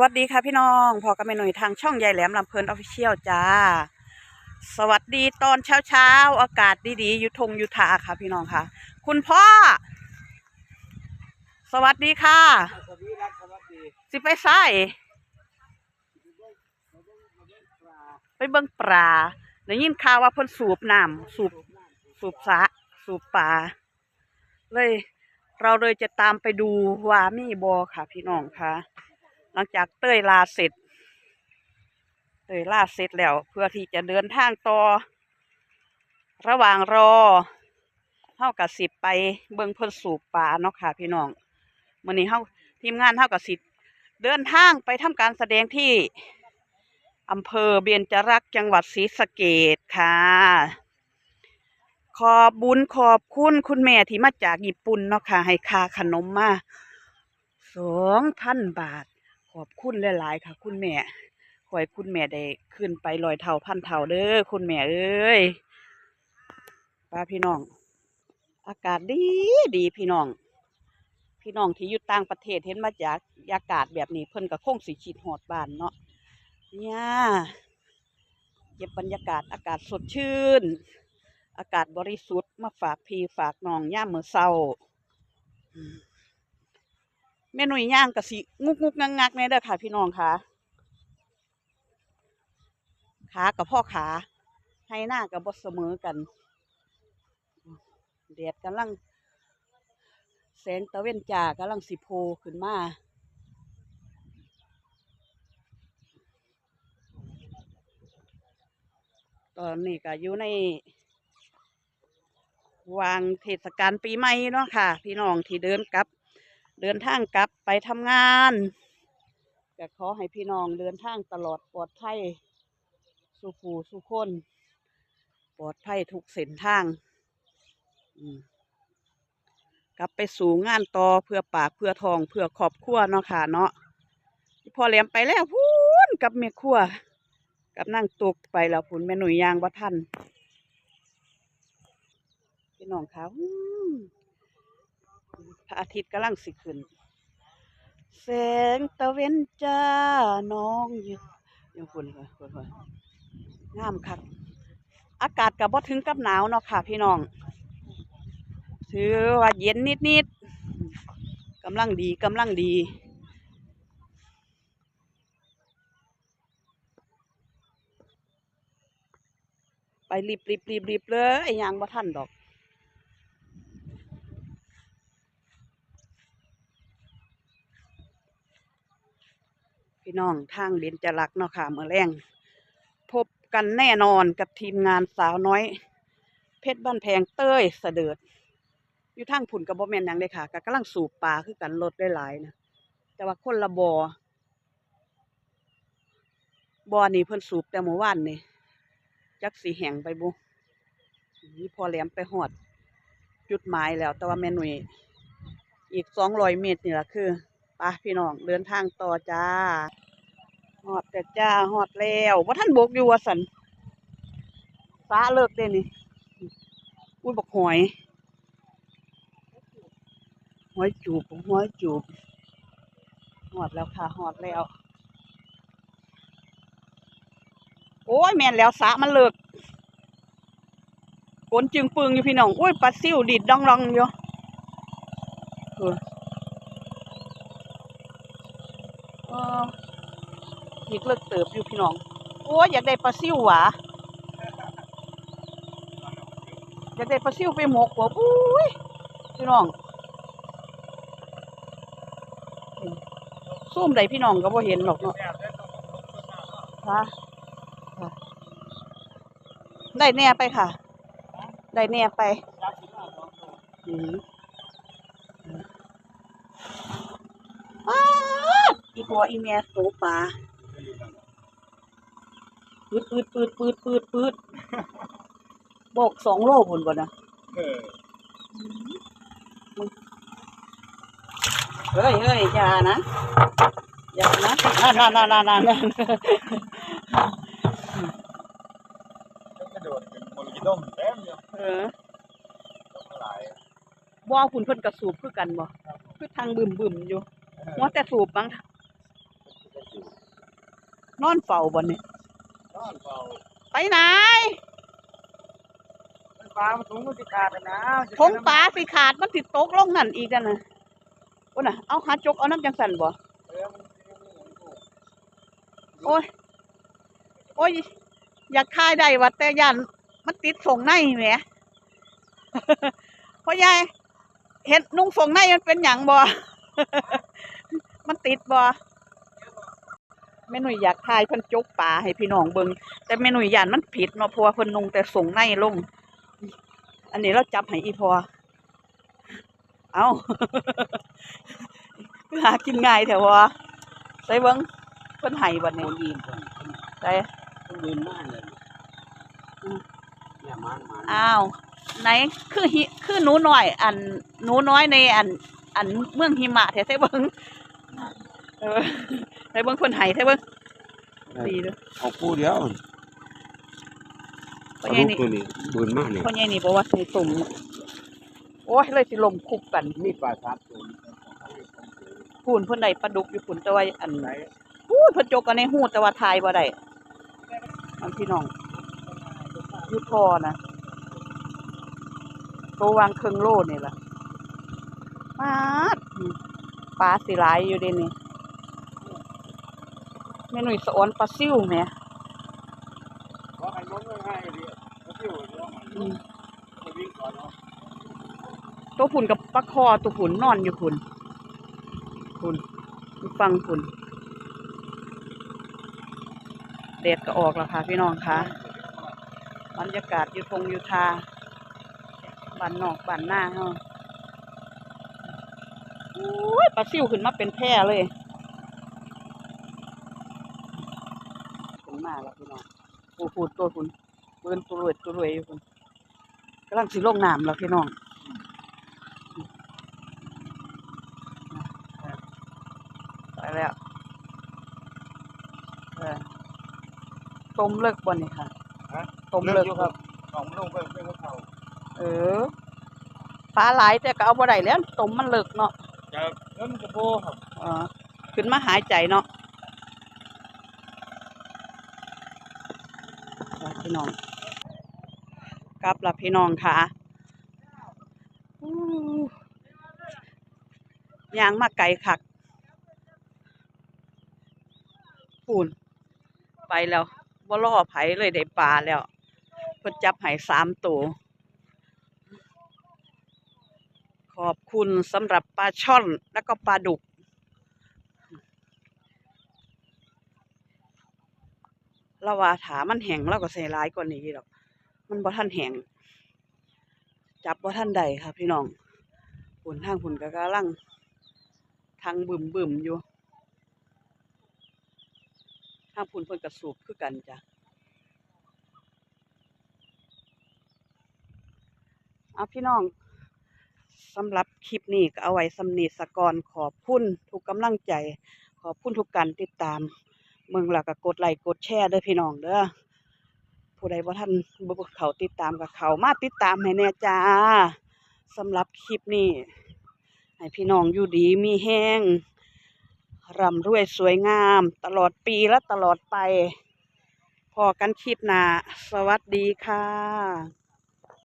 วัสดีค่ะพี่น้องพอกับแม่หน่อยทางช่องยายแหลมลำเพลินออฟฟิเชียลจ้า สวัสดีตอนเช้าเช้าอากาศดีๆ อยู่ทงอยู่ทาค่ะ พี่น้องค่ะ คุณพ่อ สวัสดีค่ะสวัสดีสิไปไส่ไปเบิ่งปลาได้ยินข่าวว่าเพิ่นสูบน้ำสูบสูบสะสูบปลาเลย เราเลยจะตามไปดูว่ามีบอค่ะ พี่น้องค่ะ หลังจากเต้ยลาเสร็จ เต้ยลาเสร็จแล้ว เพื่อที่จะเดินทางต่อ ระหว่างรอเท่ากับสิบไปเบิ่งเพิ่นสูบปลาเนาะค่ะ พี่น้องมื้อนี้เฮาทีมงานเท่ากับสิเดินทางไปทำการแสดงที่อำเภอเบียนจรักจังหวัดศรีสะเกษค่ะ ขอบบุญขอบคุณคุณแม่ที่มาจากญี่ปุ่นเนาะค่ะ ให้ค่าขนมมาสองพันบาท ขอบคุณหลายๆ ค่ะ คุณแม่ขอให้คุณแม่ได้ขึ้นไปลอยเท่าพันเท่าเด้อคุณแม่เอ้ยป้าพี่น้อง อากาศดีดีพี่น้อง พี่น้องที่อยู่ต่างประเทศเห็นมาจากอากาศแบบนี้เพิ่นก็คงสิคิดหอดบานเนาะเนี่ยเก็บบรรยากาศอากาศสดชื่น อากาศบริสุทธิ์มาฝากพี่ฝากน้องย่ามมื้อเช้าอืม แม่หนุ่ยย่างกะสิงุกงุกงักงักแน่เด้อค่ะ พี่น้องค่ะขากับพ่อขาให้หน้ากับบ่เสมอกันแดดกำลัง แสงตะเวนจากำลังสิโพขึ้นมาตอนนี้ก็อยู่ใน วางเทศกาลปีใหม่เนาะค่ะ พี่น้องที่เดินกลับ เดินทางกลับไปทำงานก็ขอให้พี่น้องเดินทางตลอดปลอดภัยสุขูสุขคน ปลอดภัยทุกเส้นทางกลับไปสู่งานต่อเพื่อปากเพื่อทองเพื่อครอบครัวเนาะค่ะเนาะพอแหลมไปแล้วพูนกับเมียครัวกับนั่งตุกไปแล้วพูนแม่หนุ่ยยางบ่ทันพี่น้องค่ะ ระอาทิตย์กำลังสิขึ้น แสงตะเวนจ้าน้องอยู่ยังคุณค่ะคุณค่ะงามคักอากาศกับบ่ถึงกับหนาวเนาะค่ะ พี่น้องถือว่าเย็นนิดนิดกำลังดีกำลังดีไปรีบรีบรีบรีบเลยไอ้ยางบ่ทันดอก พี่น้องทางเบญจะรักเนาะค่ะเมื่อแรงพบกันแน่นอนกับทีมงานสาวน้อย เพชรบ้านแพงเต้ยเสดิร์ดอยู่ทางผุนกับบ่แมนยังเลยค่ะก็กำลังสูบปลาคือกันรถได้หลายนะแต่ว่าคนละบออบ่อนี่เพิ่นสูบแต่เมื่อวานนี่จักสีแห้งไปบุนี่พอแหลมไปหอด จุดหมายแล้ว แต่ว่าแม่หนุ่ยอีกสองร้อยเมตรนี่แหละคือ ไปพี่น้องเดินทางต่อจ้าหอดแต่จ้าหอดแล้วว่าท่านบกอยู่ว่าสันฟ้าเลิกเด้นี่อุ้ยบอกหอยหอยจูบหอยจูบหอดแล้วค่ะหอดแล้ว โอ้ยแม่นแล้วสะมันเลิกฝนจึงปึงอยู่พี่น้อง โอ้ยปลาซิวดิดดองรองอยู่เออเอออีกเลิกเติบอยู่พี่น้อง โอ้ยอยากได้ปลาซิวหวะอยากได้ปลาซิวไปหมกหัวปุ้ยพี่น้องซุ่มใดพี่น้องก็บ่เห็นหรอกเนาะค่ะค่ะได้แน่ไปค่ะ ได้แน่ไปอืมอ้าว อีพัวอีเมียโตปลาปืดปืดปืดปืดปืดปืดบอกสองโลผลก่อนนะเออเฮ้ยเฮ้ยอย่านะอย่านะนั่นนั่นนั่นนั่นนั่นกระโดดเป็นโมลิด้มเต็มอยู่เออต้องหลายบ่คุณเพิ่นกระสูบคือกันบ่คือทางบึมบึมๆอยู่หัวแต่สูบบ้าง นอนเฝ้าบ่นี่นอนเฝ้าไปไหนปลามันถุงมันสิขาดนะทงปลาสิขาดมันสิตกลงนั่นอีกกันน่ะโอ้น่ะเอาหาจกเอาน้ำจังสันบ่โอ้ยโอ้ยอยากคายได้ว่าแต่ยันมันติดส่งในแหมพ่อใหญ่เห็นนุ่งส่งในมันเป็นหยังบ่มันติดบ่ แม่หนุ่ยอยากทายเพิ่นจกป่าให้พี่น้องเบิ่งแต่แม่หนุ่ยย่านมันผิดเนาะเพราะว่าเพิ่นนุ่งแต่ส่งในลง อันนี้เราจับให้อีพอ เอาหากินง่ายแถวะใส่เบิ่งเพิ่นให้บัดคนี้นยืนคนใส่คนยืนมากเลยเนี่ยมันมันอ้าวไหนคือหิคือหนูน้อย อันหนูน้อยในอัน อันเมืองหิมะแท้ใส่เบิ่งเออ ใส่เบิ่งเพิ่นให้ใส่เบิ่งดีเด้อเอาคู่เดียวพ่อใหญ่นี่ตัวนี้บืนมากเนี่ยพ่อใหญ่นี่บอกว่าสิตุ่มโอ้ยเลยสิลมคุกกันมีปลาทับตัวพูนเพิ่นได้ปลาดุกอยู่พุ่นแต่ว่าอันไหนพูนเพิ่นจกกันในหูแต่ว่าทายบ่ได้อันพี่น้องอยู่พอนะตัววางเครื่องโลนี่ล่ะมาดปลาสิหลายอยู่เด้นี่ แม่หนุ่ยสอนปลาซิ่วแหมว่าให้ล้มง่ายๆเลยก็ที่หัวเดียวอืมมันวิ่งก่อนเนาะตัวพุ่นกับปลาคอตัวพุ่นนอนอยู่พุ่นพุ่นอยู่ฟังพุ่นแดดก็ออกแล้วค่ะพี่น้องค่ะบรรยากาศอยู่ทงอยู่ทาบ้านนอกบ้านหน้าเฮาโอ้ยปลาซิวขึ้นมาเป็นแพร่เลย ขึ้นมาแล้วพี่น้องปูปูดตัวคุณปืนตัวรวยตัวรวยอยู่คุณกำลังสิลงน้ำแล้วพี่น้องไปแล้วเออต้มเลิกบ่นี่ค่ะฮะต้มเลิกอยู่ครับสองลงไปเป็นเขาเออปลาหลายแต่ก็เอาบ่ได้แล้วต้มมันเลิกเนาะจะเงินกระโบครับเออขึ้นมาหายใจเนาะไป พี่น้องกลับละพี่น้องค่ะยางมาไกลคักปูนไปแล้วบ่ล่อไผเลยได้ปลาแล้วเพิ่นจับไห้สามตัวขอบคุณสำหรับปลาช่อนแล้วก็ปลาดุก เราว่าถามันแห้งเราก็ใส่ร้ายกว่านี้หรอก มันบ่ทันแห้งจับบ่ทันใดค่ะพี่น้องผุนทางผุนก็กำลังทางบึมบึมอยู่ทางผุนเพิ่นกระสูบคือกันจ้ะเอาพี่น้องสำหรับคลิปนี้ก็เอาไว้สำนีสกอนขอบคุณทุกกำลังใจ ขอบคุณทุกการติดตาม เมืองแล้วก็กดไลค์กดแชร์เด้อพี่น้องเด้อผู้ใดบ่ทันบ่เขาติดตามกับเขามาติดตามให้แน่จ้าสำหรับคลิปนี้ให้พี่น้องอยู่ดีมีแห้งร่ำรวยสวยงาม ตลอดปีและตลอดไป พอกันคลิปหน้าสวัสดีค่ะ